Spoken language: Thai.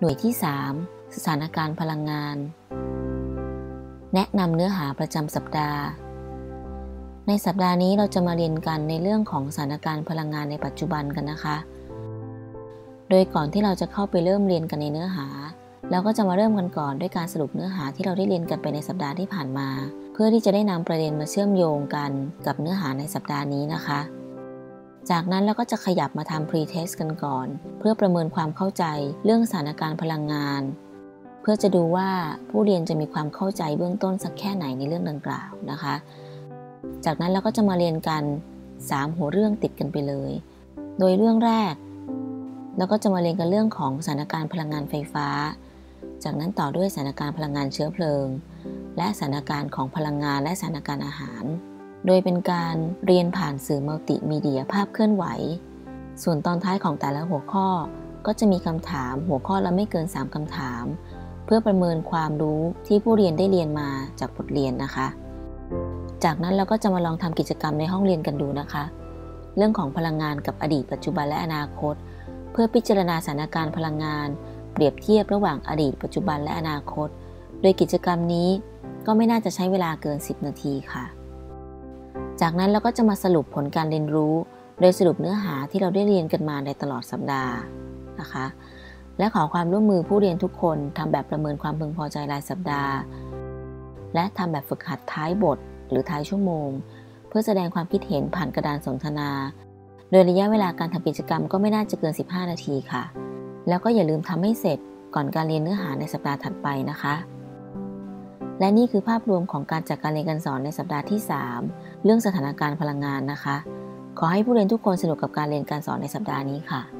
หน่วยที่ 3 สถานการณ์พลังงาน แนะนำเนื้อหาประจำสัปดาห์ ในสัปดาห์นี้เราจะมาเรียนกันในเรื่องของสถานการณ์พลังงานในปัจจุบันกันนะคะ โดยก่อนที่เราจะเข้าไปเริ่มเรียนกันในเนื้อหาเราก็จะมาเริ่มกันก่อนด้วยการสรุปเนื้อหาที่เราได้เรียนกันไปในสัปดาห์ที่ผ่านมา เพื่อที่จะได้นำประเด็นมาเชื่อมโยงกันกับเนื้อหาในสัปดาห์นี้นะคะ จากนั้นเราก็จะขยับมาทำ pre-test กันก่อน เพื่อประเมินความเข้าใจเรื่องสถานการณ์พลังงาน เพื่อจะดูว่าผู้เรียนจะมีความเข้าใจเบื้องต้นสักแค่ไหนในเรื่องดังกล่าวนะคะ จากนั้นเราก็จะมาเรียนกัน 3 หัวเรื่องติดกันไปเลย โดยเรื่องแรกเราก็จะมาเรียนกันเรื่องของสถานการณ์พลังงานไฟฟ้า จากนั้นต่อด้วยสถานการณ์พลังงานเชื้อเพลิง และสถานการณ์ของพลังงานและสถานการณ์อาหาร โดยเป็นการเรียนผ่านสื่อมัลติมีเดียภาพเคลื่อนไหว ส่วนตอนท้ายของแต่ละหัวข้อก็จะมีคำถามหัวข้อละไม่เกิน 3 คำถาม เพื่อประเมินความรู้ที่ผู้เรียนได้เรียนมาจากบทเรียนนะคะ จากนั้นเราก็จะมาลองทำกิจกรรมในห้องเรียนกันดูนะคะ เรื่องของพลังงานกับอดีตปัจจุบันและอนาคต เพื่อพิจารณาสถานการณ์พลังงาน เปรียบเทียบระหว่างอดีต ปัจจุบันและอนาคต โดยกิจกรรมนี้ก็ไม่น่าจะใช้เวลาเกิน 10 นาทีค่ะ จากนั้นเราก็จะมาสรุปผลการเรียนรู้ โดยสรุปเนื้อหาที่เราได้เรียนกันมาในตลอดสัปดาห์นะคะ และขอความร่วมมือผู้เรียนทุกคนทำแบบประเมินความพึงพอใจรายสัปดาห์ และทำแบบฝึกหัดท้ายบท หรือท้ายชั่วโมง เพื่อแสดงความคิดเห็นผ่านกระดานสนทนา โดยระยะเวลาการทำกิจกรรมก็ไม่น่าจะเกิน 15 นาทีค่ะ แล้วก็อย่าลืมทำให้เสร็จก่อนการเรียนเนื้อหาในสัปดาห์ถัดไปนะคะ และนี่คือภาพรวมของการจัดการเรียนการสอนในสัปดาห์ที่ 3 เรื่องสถานการณ์พลังงานนะคะ ขอให้ผู้เรียนทุกคนสนุกกับการเรียนการสอนในสัปดาห์นี้ค่ะ